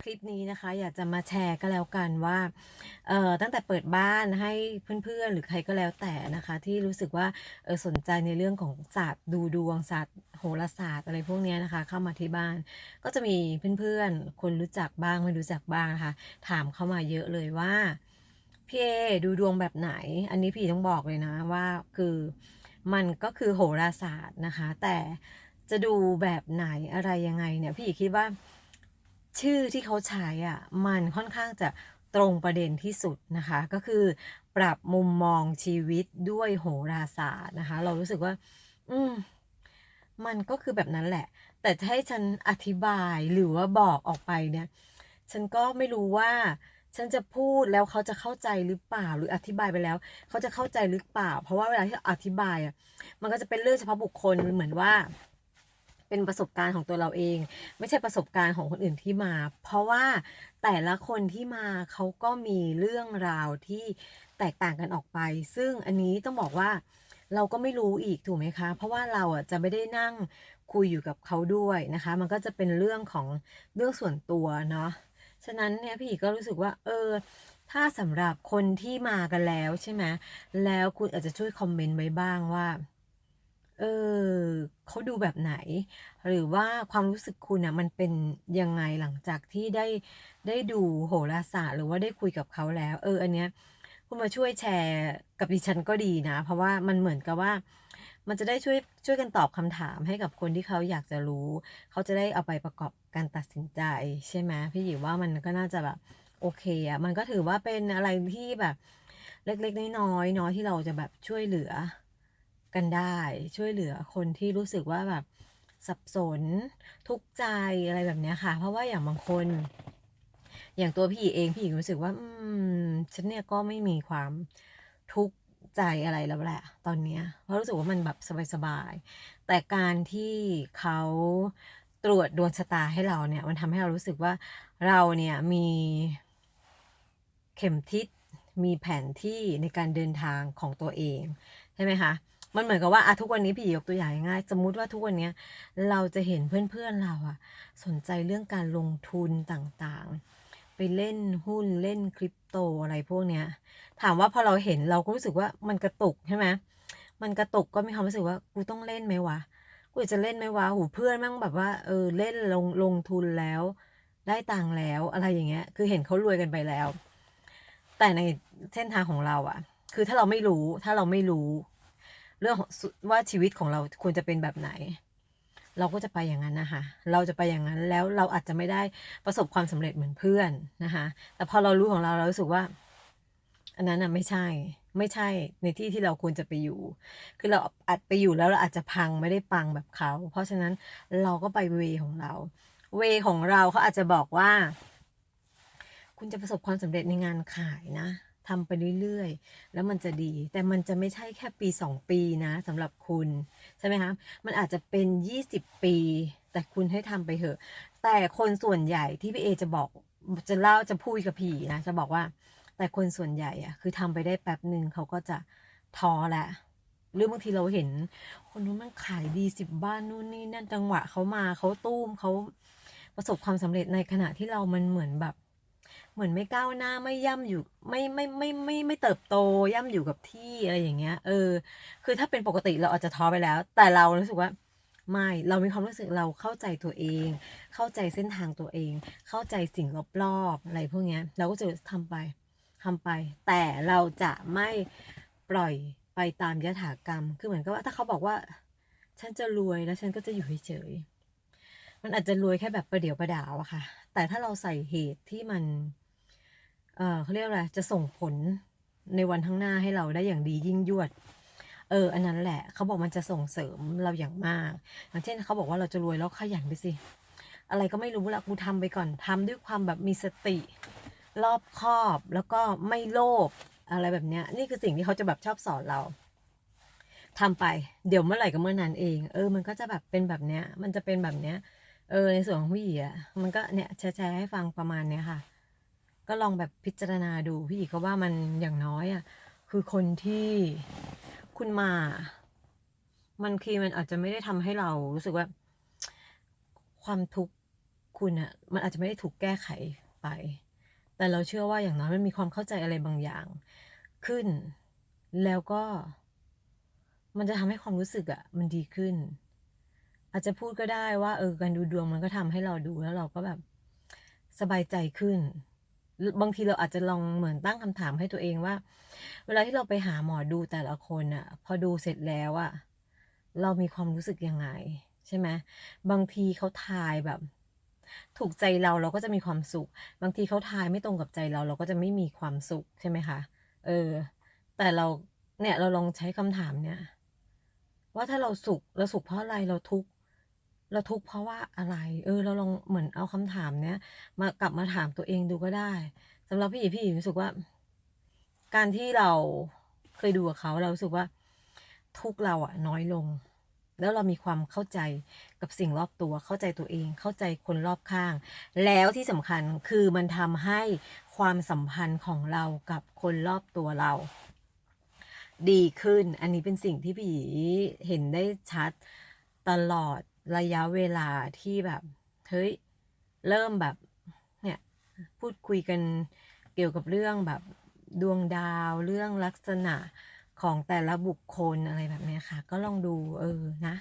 คลิปนี้นะคะ อยากจะมาแชร์ก็แล้วกันว่าเอ่อตั้งแต่เปิดบ้านให้เพื่อนๆ หรือใครก็แล้วแต่นะคะ ที่รู้สึกว่าเออสนใจในเรื่องของศาสตร์ดูดวงศาสตร์โหราศาสตร์อะไรพวกนี้นะคะ เข้ามาที่บ้าน ก็จะมีเพื่อนๆ คนรู้จักบ้างไม่รู้จักบ้างนะคะถามเข้ามาเยอะเลยว่าพี่เอดูดวงแบบไหน อันนี้พี่ต้องบอกเลยนะว่าคือมันก็คือโหราศาสตร์นะคะ แต่จะดูแบบไหนอะไรยังไงเนี่ยพี่คิดว่า ชื่อที่เขาใช้อะมันค่อนข้างจะตรงประเด็นที่สุดนะคะ ก็คือ ปรับมุมมองชีวิตด้วยโหราศาสตร์นะคะ เรารู้สึกว่า อืมมันก็คือแบบนั้นแหละ แต่จะให้ฉันอธิบายหรือว่าบอกออกไปเนี่ย ฉันก็ไม่รู้ว่า ฉันจะพูดแล้วเขาจะเข้าใจหรือเปล่า หรืออธิบายไปแล้ว เขาจะเข้าใจหรือเปล่า เพราะว่าเวลาที่อธิบายอะมันก็จะเป็นเรื่องเฉพาะบุคคลเหมือนว่า เป็นประสบการณ์ของตัวเราเอง ไม่ใช่ประสบการณ์ของคนอื่นที่มา เพราะว่าแต่ละคนที่มาเขาก็มีเรื่องราวที่แตกต่างกันออกไป ซึ่งอันนี้ต้องบอกว่าเราก็ไม่รู้อีกถูกไหมคะ เพราะว่าเราอะจะไม่ได้นั่งคุยอยู่กับเขาด้วยนะคะ มันก็จะเป็นเรื่องของเรื่องส่วนตัวเนาะ ฉะนั้นเนี่ยพี่กก็รู้สึกว่า เออ ถ้าสำหรับคนที่มากันแล้วใช่ไหมแล้วคุณอาจจะช่วยคอมเมนต์ไว้บ้างว่า เออ เขาดูแบบไหน หรือว่าความรู้สึกคุณอะมันเป็นยังไงหลังจากที่ได้ได้ดูโหราศาสตร์ หรือว่าได้คุยกับเขาแล้ว เอออันเนี้ยคุณมาช่วยแชร์กับดิฉันก็ดีนะ เพราะว่ามันเหมือนกับว่า มันจะได้ช่วยช่วยกันตอบคำถามให้กับคนที่เขาอยากจะรู้ เขาจะได้เอาไปประกอบการตัดสินใจใช่ไหมพี่หญิว่ามันก็น่าจะแบบโอเคอะมันก็ถือว่าเป็นอะไรที่แบบเล็กๆน้อยๆเนาะที่เราจะแบบช่วยเหลือ กันได้ ช่วยเหลือคนที่รู้สึกว่าแบบสับสนทุกข์ใจอะไรแบบนี้ค่ะ เพราะว่าอย่างบางคน อย่างตัวพี่เองพี่หญิงรู้สึกว่า อืมฉันเนี่ยก็ไม่มีความทุกข์ใจอะไรแล้วแหละ ตอนเนี้ยเพราะรู้สึกว่ามันแบบสบายๆแต่การที่เขาตรวจดวงชะตาให้เราเนี่ย มันทำให้เรารู้สึกว่าเราเนี่ยมีเข็มทิศมีแผนที่ในการเดินทางของตัวเอง ใช่ไหมคะ มันเหมือนกับว่าอะทุกวันนี้พี่ยกตัวอย่างง่าย สมมุติว่าทุกวันนี้เราจะเห็นเพื่อนๆเราอะสนใจเรื่องการลงทุนต่างๆ ไปเล่นหุ้นเล่นคริปโตอะไรพวกเนี้ย ถามว่าพอเราเห็นเราก็รู้สึกว่ามันกระตุกใช่ไหมมันกระตุกก็มีความรู้สึกว่ากูต้องเล่นไหมวะกูจะเล่นไหมวะหูเพื่อนมั่งแบบว่าเออเล่นลงลงทุนแล้ว ได้ตังค์แล้วอะไรอย่างเงี้ย คือเห็นเขารวยกันไปแล้ว แต่ในเส้นทางของเราอะคือถ้าเราไม่รู้ถ้าเราไม่รู้ เรื่องของว่าชีวิตของเราควรจะเป็นแบบไหน เราก็จะไปอย่างนั้นนะคะ เราจะไปอย่างนั้นแล้วเราอาจจะไม่ได้ประสบความสำเร็จเหมือนเพื่อนนะคะ แต่พอเรารู้ของเราเรารู้สึกว่า อันนั้นอะไม่ใช่ ไม่ใช่ในที่ที่เราควรจะไปอยู่ คือเราอาจไปอยู่แล้วเราอาจจะพังไม่ได้ปังแบบเขา เพราะฉะนั้นเราก็ไปเวของเรา เวของเราเขาอาจจะบอกว่า คุณจะประสบความสำเร็จในงานขายนะ ทำไปเรื่อยๆ แล้วมันจะดี แต่มันจะไม่ใช่แค่ปีสองปีนะสำหรับคุณ ใช่ไหมคะ มันอาจจะเป็นยี่สิบปี แต่คุณให้ทำไปเถอะ แต่คนส่วนใหญ่ที่พี่เอจะบอกจะเล่าจะพูดกับพี่นะ จะบอกว่า แต่คนส่วนใหญ่อะคือทำไปได้แป๊บหนึ่งเขาก็จะท้อแหละหรือบางทีเราเห็น คนนู้นมันขายดีสิบบ้านนู่นนี่นั่นจังหวะเขามาเขาตู้มเขาประสบความสำเร็จในขณะที่เรามันเหมือนแบบ เหมือนไม่ก้าวหน้าไม่ย่ำอยู่ไม่ไม่ไม่ไม่ไม่เติบโตย่ำอยู่กับที่อะไรอย่างเงี้ย เออ คือถ้าเป็นปกติเราอาจจะท้อไปแล้ว แต่เรารู้สึกว่าไม่เรามีความรู้สึกเราเข้าใจตัวเอง เข้าใจเส้นทางตัวเอง เข้าใจสิ่งรอบๆอะไรพวกเนี้ย เราก็จะทำไปทำไป แต่เราจะไม่ปล่อยไปตามยถากรรม คือเหมือนกับว่าถ้าเขาบอกว่า ฉันจะรวยแล้วฉันก็จะอยู่เฉยๆมันอาจจะรวยแค่แบบประเดี๋ยวประดาวอะค่ะ แต่ถ้าเราใส่เหตุที่มัน เออเขาเรียกอะไรจะส่งผลในวันข้างหน้าให้เราได้อย่างดียิ่งยวด เออ อันนั้นแหละเขาบอกมันจะส่งเสริมเราอย่างมากอย่างเช่นเขาบอกว่าเราจะรวยแล้วขยันไปสิ อะไรก็ไม่รู้ละกูทำไปก่อนทำด้วยความแบบมีสติ รอบคอบแล้วก็ไม่โลภอะไรแบบเนี้ย นี่คือสิ่งที่เขาจะแบบชอบสอนเราทำไปเดี๋ยวเมื่อไหร่ก็เมื่อนั้นเอง เออ มันก็จะแบบเป็นแบบเนี้ย มันจะเป็นแบบเนี้ย เออ ในส่วนของพี่อะมันก็เนี่ยแชร์ให้ฟังประมาณเนี้ยค่ะ ก็ลองแบบพิจารณาดูพี่หยีก็ว่ามันอย่างน้อยอะคือคนที่คุณมา มันคือมันอาจจะไม่ได้ทำให้เรารู้สึกว่า ความทุกข์คุณอะมันอาจจะไม่ได้ถูกแก้ไขไป แต่เราเชื่อว่าอย่างน้อยมันมีความเข้าใจอะไรบางอย่าง ขึ้น แล้วก็ มันจะทำให้ความรู้สึกอะมันดีขึ้น อาจจะพูดก็ได้ว่า เออการดูดวงมันก็ทำให้เราดูแล้วเราก็แบบสบายใจขึ้น บางทีเราอาจจะลองเหมือนตั้งคำถามให้ตัวเองว่า เวลาที่เราไปหาหมอดูแต่ละคนอะพอดูเสร็จแล้วอะเรามีความรู้สึกยังไง ใช่ไหมบางทีเขาทายแบบ ถูกใจเราเราก็จะมีความสุข บางทีเขาทายไม่ตรงกับใจเราเราก็จะไม่มีความสุขใช่ไหมคะเออ แต่เราเนี่ยเราลองใช้คำถามเนี่ย ว่าถ้าเราสุขเราสุขเพราะอะไรเราทุกข์ เราทุกข์เพราะว่าอะไร เออ เราลองเหมือนเอาคำถามเนี้ย มากลับมาถามตัวเองดูก็ได้สำหรับพี่พี่รู้สึกว่า การที่เราเคยดูกับเขาเรารู้สึกว่า ทุกเราอะน้อยลง แล้วเรามีความเข้าใจกับสิ่งรอบตัว เข้าใจตัวเอง เข้าใจคนรอบข้าง แล้วที่สำคัญคือมันทำให้ความสัมพันธ์ของเรากับคนรอบตัวเรา ดีขึ้น อันนี้เป็นสิ่งที่พี่เห็นได้ชัดตลอด ระยะเวลาที่แบบเฮ้ยเริ่มแบบเนี่ยพูดคุยกันเกี่ยวกับเรื่องแบบดวงดาวเรื่องลักษณะของแต่ละบุคคลอะไรแบบนี้ค่ะ ก็ลองดูเออนะ